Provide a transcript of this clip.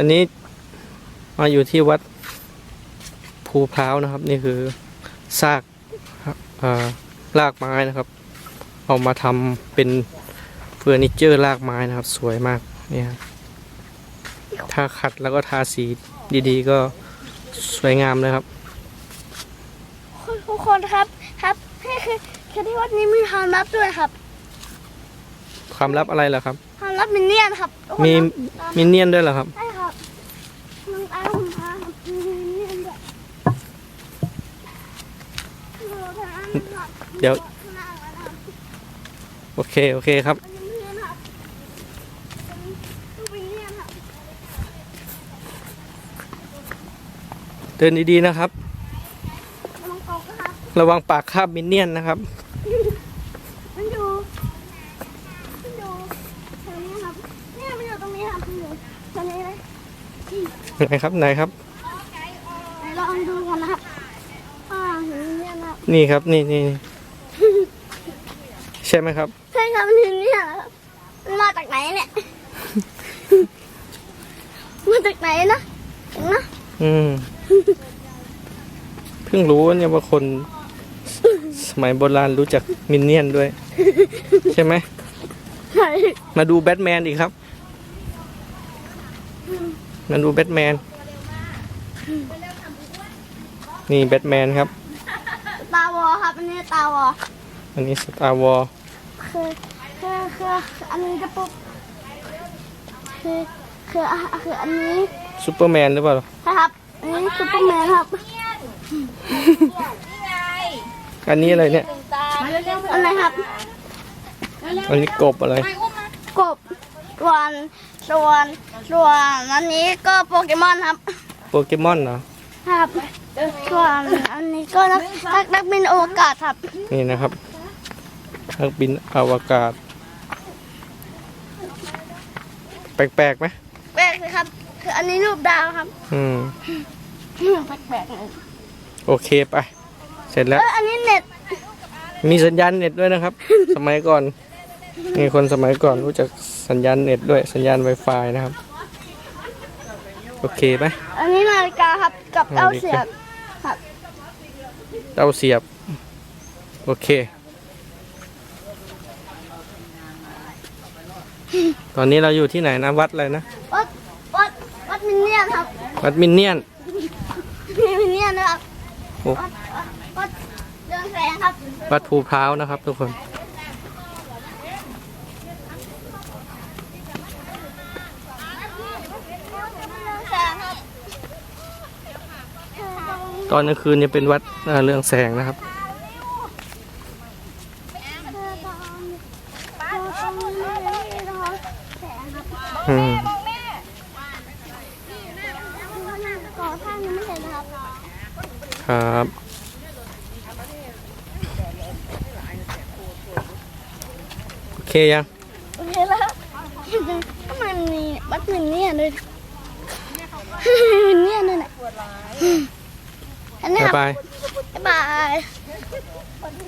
อันนี้มาอยู่ที่วัดภูพร้าวนะครับ นี่คือซากเอ่อรากไม้นะครับ เอามาทำเป็นเฟอร์นิเจอร์รากไม้นะครับ สวยมากเนี่ยครับถ้าขัดแล้วก็ทาสีดีๆ ก็สวยงามเลยครับทุกคนครับครับคือคือคือที่วัดนี้มีความลับด้วยครับ ความลับอะไรเหรอครับ ความลับมินเนี่ยนครับทุกคนมีครับมินเนี่ยนด้วยเหรอครับ ใช่ครับน้องตาคุณพาครับมีมินเนี่ยนด้วยเดี๋ยว โอเค โอเคครับมันมีมินเนี่ยนครับเป็นมินเนี่ยนครับเดินดี ๆ นะครับน้องเขาก็ครับ ระวังปากคาบมินเนี่ยนนะครับ ไหนครับไหนครับไหนลองดูกันนะครับอ่าเห็นมินเนี่ยนครับนี่ครับนี่นี่นี่ใช่ไหมครับ ใช่ครับมินเนี่ยนครับมันมาจากไหนเนี่ย มาจากไหนนะเห็นนะอืมเพิ่งรู้ว่าเนี่ยว่าคน สมัยโบราณรู้จักมินเนี่ยนด้วย ใช่ไหม ใช่มาดูแบทแมนอีกครับ มาดูแบทแมน นี่แบทแมนครับ ตาวอครับ อันนี้ตาวออันนี้สตาร์วอลคือคือคืออันนี้จะปุ๊บคือคืออะคืออันนี้ซูเปอร์แมนหรือเปล่านะครับอันนี้ซูเปอร์แมนครับ อันนี้อะไรเนี่ยอันไหนครับ อันนี้กบอะไร กบ ส่วนส่วนส่วนอันนี้ก็โปเกมอนครับ โปเกมอนเหรอ ครับ ส่วนอันนี้ก็นักนักนักบินอวกาศครับ นี่นะครับนักบินอวกาศ แปลกๆไหมแปลกเลยครับ คืออันนี้รูปดาวครับอืมแปลกๆเลยโอเคไป เสร็จแล้ว เอออันนี้เน็ต มีสัญญาณเน็ตด้วยนะครับ สมัยก่อนมีคนสมัยก่อนรู้จัก สัญญาณเน็ตด้วยสัญญาณ Wi-Fi นะครับ โอเคไหมอันนี้นาฬิกาครับกับนาเต้าฬิกาเสียบครับเต้าเสียบ โอเค ตอนนี้เราอยู่ที่ไหนนะวัดอะไรนะ วัดวัดวัดมินเนี่ยนครับ วัดมินเนี่ยนมีมินเนี่ยนนะครับโอ้วัดวัดวัดเรืองแสงครับ วัดภูพร้าวนะครับทุกคน ตอนกลางคืนเนี่ยเป็นวัดเรื่องแสงนะครับ อืมครับโอเคยังโอเคแล้วทำไมมีวัดมินเนี่ยนด้วยมินเนี่ยนด้วยนะ อันนี้